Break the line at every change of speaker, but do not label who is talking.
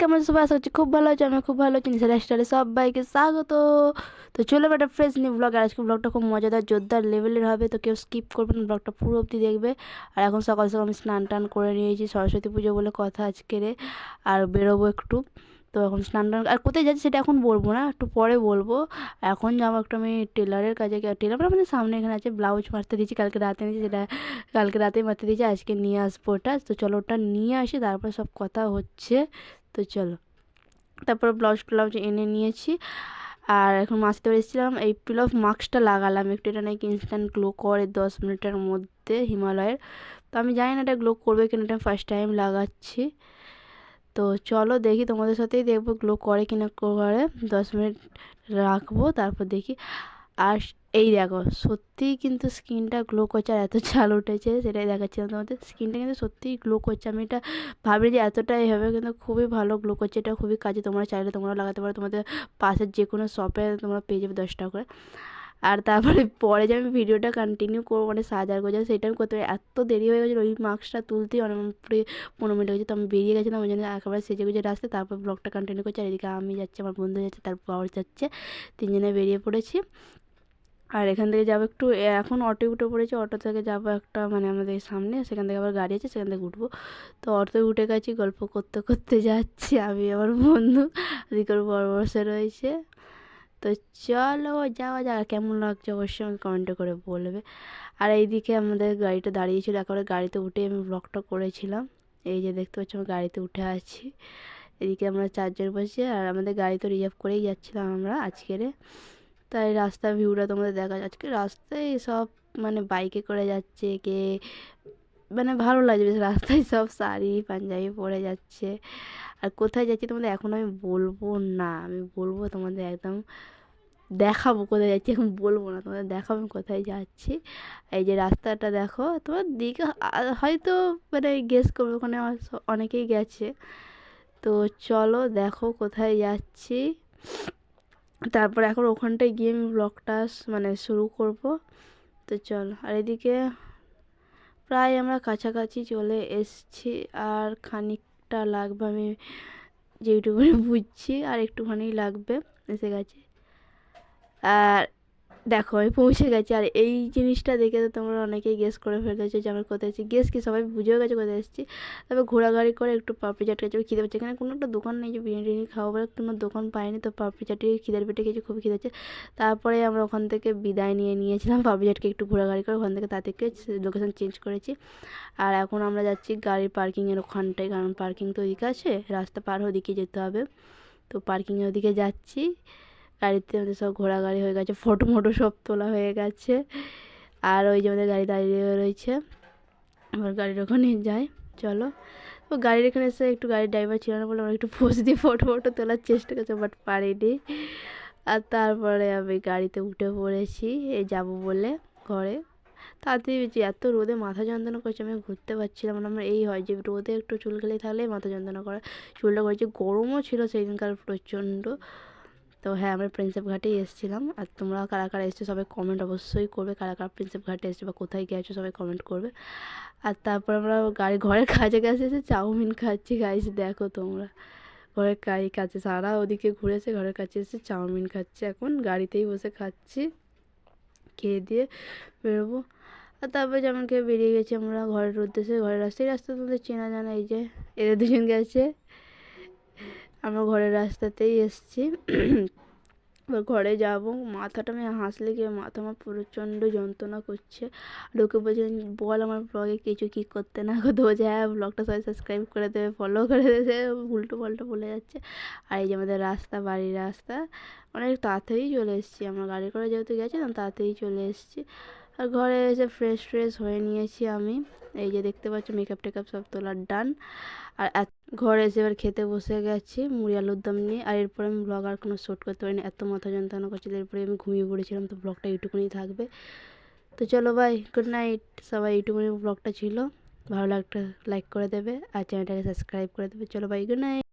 কেমন সবাই আশা করছি খুব ভালো আছে আমি খুব ভালো আছি। নিশা স্টাইলে সবাইকে স্বাগত। তো চলো একটা ফ্রেশ নিউ ব্লগ আর আজকে ব্লগটা খুব মজাদার, জোরদার লেভেলের হবে, তো কেউ স্কিপ করবে না ব্লগটা পুরো অবধি দেখবে। আর এখন সকাল সকাল আমি স্নান টান করে নিয়েছি, সরস্বতী পুজো বলে কথা আজকেরে আর বেরোবো একটু। তো এখন স্নান টান আর কোথায় যাচ্ছি সেটা এখন বলব না, একটু পরে বলব। এখন যাব একটু আমি টেলারের কাছে টেলার আমাদের সামনে এখানে আছে, ব্লাউজ মারতে দিয়েছি, কালকে রাতে নিয়েছি সেটা কালকে রাতেই মারতে দিয়েছি, আজকে নিয়ে আসব ওটা। তো চলো ওটা নিয়ে আসি, তারপর সব কথা হচ্ছে। তো চলো। তারপর ব্লাউজ ট্লাউজ এনে নিয়েছি। আর এখন মাছতে এসেছিলাম এই পিল অফ মাস্কটা লাগালাম। একটু এটা নাকি ইনস্ট্যান্ট গ্লো করে দশ মিনিটের মধ্যে হিমালয়ের। তো আমি জানি না এটা গ্লো করবে কিনা, এটা ফার্স্ট টাইম লাগাচ্ছি। তো চলো দেখি তোমাদের সাথেই দেখব গ্লো করে কিনা করে দশ মিনিট রাখব, তারপর দেখি। আর এই দেখো, সত্যিই কিন্তু স্কিনটা গ্লো করছে আর এত চাল উঠেছে, সেটাই দেখাচ্ছিলাম তোমাদের। স্কিনটা কিন্তু সত্যিই গ্লো করছে, আমি এটা ভাবি যে এতটাই হবে, কিন্তু খুবই ভালো গ্লো করছে, এটা খুবই কাজে তোমরা চাইলে তোমরা লাগাতে পারো, তোমাদের পাশের যে কোনো শপে তোমরা পেয়ে যাবে দশ টাকা করে। আর তারপরে পরে যে আমি ভিডিওটা কন্টিনিউ করব মানে সাজার গোজা, সেটা আমি করতে এত দেরি হয়ে গেছিল, ওই মাস্কটা তুলতেই অনেক পনেরো মিনিট হয়েছে, তো আমি বেরিয়ে গেছিলাম, ওই জন্য একেবারে সেজে গুজে রাস্তে তারপর ব্লগটা কন্টিনিউ করছি, আর এদিকে আমি যাচ্ছি, আমার বন্ধু যাচ্ছে তারপর পাওয়ার যাচ্ছে, তিনজনে বেরিয়ে পড়েছি। আর এখান থেকে যাব একটু এখন অটো উঠে পড়েছি, অটো থেকে যাব একটা মানে আমাদের সামনে, সেখান থেকে আবার গাড়ি আছে, সেখান থেকে উঠবো। তো অটোতে উঠে গেছি, গল্প করতে করতে যাচ্ছি, আমি আমার বন্ধু ওদিকে বড় বসে রয়েছে। তো চলো, যাওয়া যাক কেমন লাগছে অবশ্যই আমাকে কমেন্টে করে বলবে। আর এইদিকে আমাদের গাড়িটা দাঁড়িয়েছিল, একেবারে গাড়িতে উঠে আমি ব্লগটা করেছিলাম। এই যে দেখতে পাচ্ছি আমার গাড়িতে উঠে আছি। এদিকে আমরা চারজন বসে, আর আমাদের গাড়ি তো রিজার্ভ করেই যাচ্ছিলাম আমরা আজকেরে। তাই রাস্তার ভিউটা তোমাদের দেখা আজকে রাস্তায় সব মানে বাইকে করে যাচ্ছে, কে মানে ভালো লাগছে বেশ। রাস্তায় সব শাড়ি, পাঞ্জাবি পরে যাচ্ছে। আর কোথায় যাচ্ছি তোমাদের এখন আমি বলব না। আমি বলব তোমাদের একদম দেখাবো কোথায় যাচ্ছি, এখন বলব না। তোমাদের দেখাবো কোথায় যাচ্ছি। এই যে রাস্তাটা দেখো, তোমার দিকে হয়তো মানে গেস করবে, ওখানে অনেকেই গেছে। তো চলো দেখো কোথায় যাচ্ছি। তারপর এখন ওখানটায় গিয়ে আমি ব্লগটা মানে শুরু করব। তো চল, আর এদিকে প্রায় আমরা কাছাকাছি চলে এসছি, আর খানিকটা লাগবে আমি যেইটুকুনি বুঝছি, আর একটুখানি লাগবে, এসে গেছে। আর দেখো, আমি পৌঁছে গেছি। আর এই জিনিসটা দেখে তো তোমরা অনেকেই গেস করে ফেলেছো যে আমার কোথায় এসেছি গেস কি? সবাই বুঝেও গেছে কোথায় এসেছি। তবে ঘোরাঘুরি করে একটু পাপড়ি চাট খেয়েছি, খিদে পাচ্ছে এখানে কোনো একটা দোকান নেই যে বিরিয়ানি টিরিয়ানি খাওয়া বলে, কোনো দোকান পাইনি তো পাপড়ি চাটি খিদের পেটে খেয়েছি খুবই খিদে হচ্ছে তারপরে আমরা ওখান থেকে বিদায় নিয়ে নিয়েছিলাম পাপড়ি চাটকে একটু ঘোরাঘুরি করে, ওখান থেকে তাদেরকে লোকেশান চেঞ্জ করেছি। আর এখন আমরা যাচ্ছি গাড়ির পার্কিংয়ের ওখানটায়, কারণ পার্কিং তো ওদিকে আছে, রাস্তা পার ওদিকে যেতে হবে। তো পার্কিংয়ের ওদিকে যাচ্ছি। গাড়িতে আমাদের সব ঘোরাঘুরি হয়ে গেছে, ফটো মোটো সব তোলা হয়ে গেছে। আর ওই যে আমাদের গাড়ি দাঁড়িয়ে রয়েছে আবার গাড়ির ওখানে যাই, চলো। ও গাড়ির এখানে এসে একটু গাড়ির ড্রাইভার ছিল না বলে আমরা একটু পোজ দিয়ে ফটো ফটো তোলার চেষ্টা করছি বাট পারিনি। আর তারপরে আমি গাড়িতে উঠে পড়েছি, এ যাব বলে ঘরে। তাড়াতাড়ি এত রোদে মাথা যন্ত্রণা করছে, আমি ঘুরতে পারছিলাম না। আমার এই হয় যে রোদে একটু চুল খেলে থাকলেই মাথা যন্ত্রণা করে, চুলটা করেছে, গরমও ছিল সেই দিনকার প্রচণ্ড। তো হ্যাঁ আমরা প্রিন্সেপ ঘাটেই এসেছিলাম। আর তোমরা কারা কারা এসছো সবাই কমেন্ট অবশ্যই করবে। কারা কারা প্রিন্সেপ ঘাটে এসছো বা কোথায় গেছো সবাই কমেন্ট করবে। আর তারপর আমরা গাড়ি, ঘরের কাছে কাছে এসে চাউমিন খাচ্ছি। গাইস দেখো তোমরা। ঘরের কাই কাছে সারা ওদিকে ঘুরেছে, ঘরের কাছে এসে চাউমিন খাচ্ছি এখন। গাড়িতেই বসে খাচ্ছি। খেয়ে দিয়ে বেরোবো। আর তারপরে যেমন খেয়ে বেরিয়ে গেছি আমরা ঘরের উদ্দেশ্যে, ঘরের রাস্তায়। রাস্তা তোমাদের চেনা জানা, এই যে এদের দুজন গেছে। আমরা ঘরের রাস্তাতেই এসছি। এবার ঘরে যাব। মাথাটা আমি হাসলে গিয়ে মাথা আমার প্রচণ্ড যন্ত্রণা করছে। আর ওকে বলছিলেন বল আমার ব্লগে কিছু কী করতে না করতে। বলছে হ্যাঁ ব্লগটা সবাই সাবস্ক্রাইব করে দেবে ফলো করে দেবে। উল্টো পাল্টো বলে যাচ্ছে। আর এই যে আমাদের রাস্তা, বাড়ির রাস্তা, অনেক তাড়াতাড়ি চলে এসেছি। আমার গাড়ি করে যেহেতু গেছিলাম, তাড়াতাড়ি চলে এসেছি। আর ঘরে এসে ফ্রেশ ফ্রেশ হয়ে নিয়েছি আমি। এই যে দেখতে পাচ্ছি মেকআপ টেকআপ সব তোলার ডান আর ঘরে এসে এবার খেতে বসে গেছি মুড়ি আলুর দম নিয়ে। আর এরপরে আমি ব্লগ আর কোনো শ্যুট করতে পারিনি, এত মাথা যন্ত্রণা করছে এরপরে আমি ঘুমিয়ে পড়েছিলাম। তো ব্লগটা এইটুকুনি থাকবে। তো চলো ভাই গুড নাইট সবাই এইটুকুনি ব্লগটা ছিল। ভালো লাগটা লাইক করে দেবে, আর চ্যানেলটাকে সাবস্ক্রাইব করে দেবে। চলো ভাই গুড নাইট